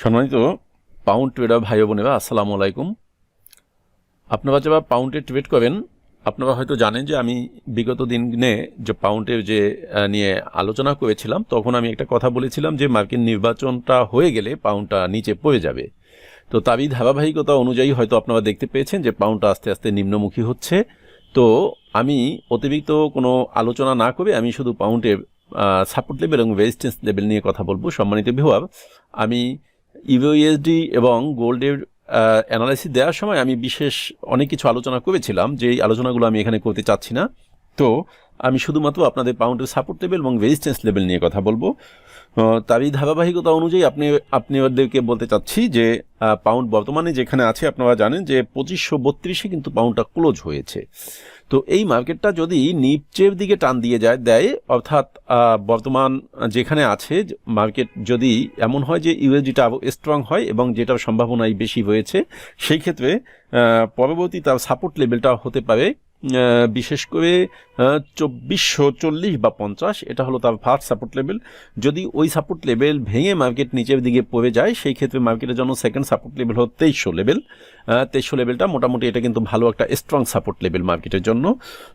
সম্মানিত pound tedder ভাই বোনেরা, আসসালামু আলাইকুম। আপনারা যারা পাউন্ডে ট্রেড করেন, আপনারা হয়তো জানেন যে আমি বিগত দিনে যে পাউন্ডের যে নিয়ে আলোচনা করেছিলাম, তখন আমি একটা কথা বলেছিলাম যে মার্কিন নির্বাচনটা হয়ে গেলে পাউন্ডটা নিচে পড়ে যাবে। তো তারই ধারাবাহিকতা অনুযায়ী হয়তো আপনারা দেখতে পেয়েছেন যে পাউন্ডটা আস্তে আস্তে নিম্নমুখী হচ্ছে। তো আমি অতিরিক্ত কোনো আলোচনা না করে আমি শুধু পাউন্ডের সাপোর্ট লেভেল এবং রেজিস্ট্যান্স লেভেল নিয়ে কথা বলব। সম্মানিত ভিওয়ার আমি ইউএসডি এবং গোল্ডের অ্যানালাইসিস দেওয়ার সময় আমি বিশেষ অনেক কিছু আলোচনা করেছিলাম, যে আলোচনাগুলো আমি এখানে করতে চাচ্ছি না। তো আমি শুধুমাত্র আপনাদের পাউন্ডের সাপোর্ট লেভেল এবং রেজিস্ট্যান্স লেভেল নিয়ে কথা বলব। তারই ধারাবাহিকতা অনুযায়ী আপনি, আপনাদেরকে বলতে চাচ্ছি যে পাউন্ড বর্তমানে যেখানে আছে, আপনারা জানেন যে পঁচিশশো বত্রিশে কিন্তু পাউন্ডটা ক্লোজ হয়েছে। তো এই মার্কেটটা যদি নিচের দিকে টান দিয়ে যায়, দেয়, অর্থাৎ বর্তমান যেখানে আছে মার্কেট যদি এমন হয় যে ইউএসডিটা স্ট্রং হয় এবং যেটার সম্ভাবনাই বেশি হয়েছে, সেই ক্ষেত্রে পরবর্তী তার সাপোর্ট লেভেলটা হতে পারে বিশেষ করে চব্বিশশো চল্লিশ বা পঞ্চাশ, এটা হলো তার ফার্স্ট সাপোর্ট লেভেল যদি ওই সাপোর্ট লেভেল ভেঙে মার্কেট নিচের দিকে পড়ে যায়, সেই ক্ষেত্রে মার্কেটের জন্য সেকেন্ড সাপোর্ট লেভেল হলো তেইশশো লেভেল তেইশশো লেভেলটা মোটামুটি এটা কিন্তু ভালো একটা স্ট্রং সাপোর্ট লেভেল মার্কেটের জন্য।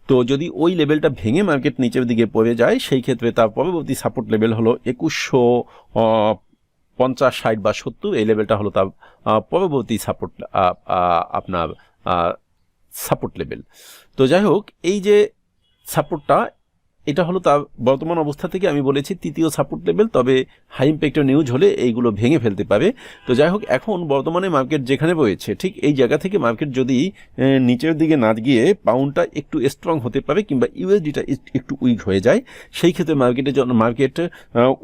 তো যদি ওই লেভেলটা ভেঙে মার্কেট নিচের দিকে পড়ে যায়, সেই ক্ষেত্রে তার পরবর্তী সাপোর্ট লেভেল হলো একুশশো পঞ্চাশ, ষাট বা সত্তর, এই লেভেলটা হলো তার পরবর্তী সাপোর্ট আপনার সাপোর্ট লেভেল তো যাই হোক এই যে সাপোর্টটা এটা হলো তার বর্তমান অবস্থা থেকে আমি বলেছি তৃতীয় সাপোর্ট লেভেল তবে হাই ইম্প্যাক্টের নিউজ হলে এইগুলো ভেঙে ফেলতে পারে। তো যাই হোক, এখন বর্তমানে মার্কেট যেখানে রয়েছে, ঠিক এই জায়গা থেকে মার্কেট যদি নিচের দিকে না গিয়ে পাউন্ডটা একটু স্ট্রং হতে পারে কিংবা ইউএসডিটা একটু উইক হয়ে যায়, সেই ক্ষেত্রে মার্কেটের জন্য মার্কেট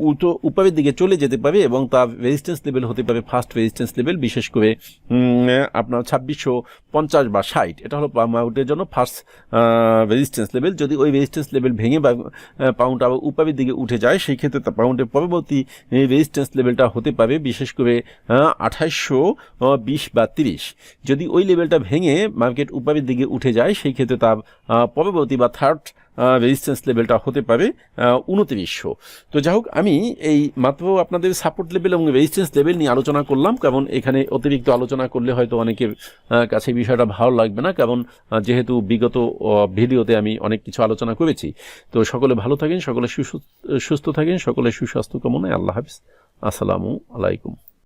উল্টো উপরের দিকে চলে যেতে পারে এবং তার রেজিস্ট্যান্স লেভেল হতে পারে ফার্স্ট রেজিস্ট্যান্স লেভেল বিশেষ করে আপনার ছাব্বিশশো পঞ্চাশ বা ষাট। এটা হলো মার্কেটের জন্য ফার্স্ট রেজিস্ট্যান্স লেভেল যদি ওই রেজিস্ট্যান্স লেভেল ভেঙে বা পাউন্ড আবার উপরের দিকে উঠে যায়, সেই ক্ষেত্রে পাউন্ডের পরবর্তী রেজিস্ট্যান্স লেভেলটা হতে পারে, বিশেষ করে আঠাশশো বিশ বা তিরিশ। যদি ওই লেভেলটা ভেঙে মার্কেট উপরের দিকে উঠে যায়, সেই ক্ষেত্রে তার পরবর্তী বা থার্ড রেজিস্ট্যান্স লেভেলটা হতে পারে উনত্রিশশো তো যাই হোক, আমি এই মাত্র আপনাদের সাপোর্ট লেভেল এবং রেজিস্ট্যান্স লেভেল নিয়ে আলোচনা করলাম, কারণ এখানে অতিরিক্ত আলোচনা করলে হয়তো অনেকের কাছে বিষয়টা ভালো লাগবে না, কারণ যেহেতু বিগত ভিডিওতে আমি অনেক কিছু আলোচনা করেছি। তো সকলে ভালো থাকেন, সকলে সুসু- সুস্থ থাকেন, সকলে সুস্বাস্থ্য কামনায় আল্লাহ হাফিজ। আসসালামু আলাইকুম।